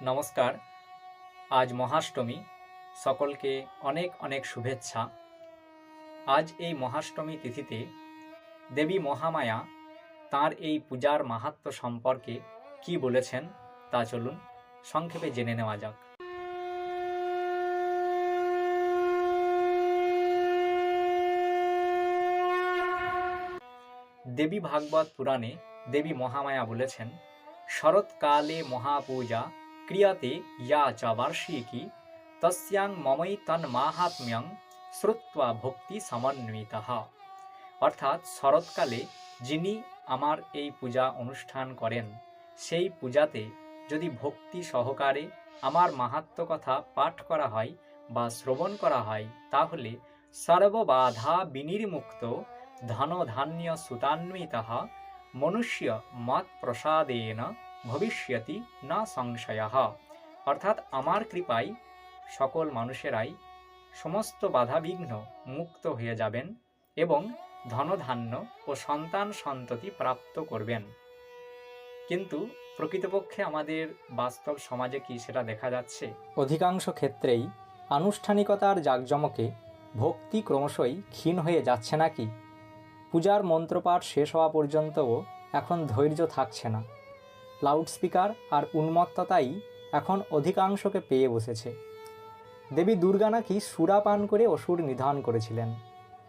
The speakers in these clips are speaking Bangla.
নমস্কার। আজ মহাষ্টমী। সকলকে অনেক অনেক শুভেচ্ছা। আজ এই মহাষ্টমী তিথিতে দেবী মহামায়া তার এই পূজার মাহাত্ম্য সম্পর্কে কি বলেছেন তা চলুন সংক্ষেপে জেনে নেওয়া যাক। দেবী ভাগবত পুরাণে দেবী মহামায়া বলেছেন, শরৎকালে মহাপূজা ক্রিয়াতে ইয়া চ বার্ষিকী তস্যাং মমৈ তন্মাহাত্ম্যং শ্রুত্বা ভক্তি সমন্বিতঃ অর্থাৎ শরৎকালে যিনি আমার এই পূজা অনুষ্ঠান করেন সেই পূজাতে যদি ভক্তি সহকারে আমার মাহাত্ম্য কথা পাঠ করা হয় বা শ্রবণ করা হয় তাহলে সর্ববাধা বিনির্মুক্ত ধনধান্য সুতান্বিতঃ মনুষ্য মত প্রসাদেন ভবিষ্যতি না সংশয় অর্থাৎ আমার কৃপায় সকল মানুষেরাই সমস্ত বাধাবিঘ্ন মুক্ত হয়ে যাবেন এবং ধনধান্য ও সন্তান সন্ততি প্রাপ্ত করবেন। কিন্তু প্রকৃতপক্ষে আমাদের বাস্তব সমাজে কি সেটা দেখা যাচ্ছে? অধিকাংশ ক্ষেত্রেই আনুষ্ঠানিকতার জাঁকজমকে ভক্তি ক্রমশই ক্ষীণ হয়ে যাচ্ছে নাকি? পূজার মন্ত্রপাঠ শেষ হওয়া পর্যন্তও এখন ধৈর্য থাকছে না। লাউডস্পিকার আর উন্মত্ততাই এখন অধিকাংশকে পেয়ে বসেছে। দেবী দুর্গা নাকি সুরাপান করে অসুর নিধন করেছিলেন।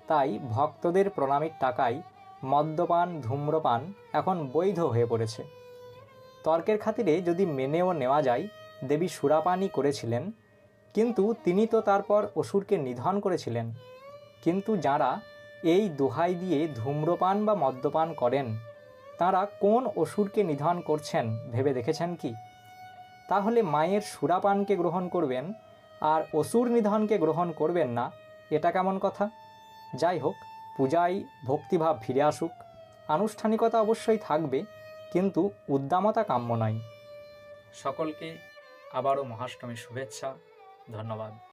তাই ভক্তদের প্রণামীর টাকায় মদ্যপান, ধূম্রপান এখন বৈধ হয়ে পড়েছে। তর্কের খাতিরে যদি মেনেও নেওয়া যায়, দেবী সুরাপানই করেছিলেন। কিন্তু তিনি তো তারপর অসুরকে নিধন করেছিলেন। কিন্তু যারা এই দোহাই দিয়ে ধূম্রপান বা মদ্যপান করেন তারা কোন অসুরকে নিধন করছেন ভেবে দেখেছেন কি? তাহলে মায়ের সুরাপানকে গ্রহণ করবেন আর অসুর নিধনকে গ্রহণ করবেন না, এটা কেমন কথা? যাই হোক পূজায় ভক্তিভাব ফিরে আসুক। আনুষ্ঠানিকতা অবশ্যই থাকবে, কিন্তু উদ্দামতা কাম্য নয়। সকলকে আবারও মহাষ্টমীর শুভেচ্ছা, ধন্যবাদ।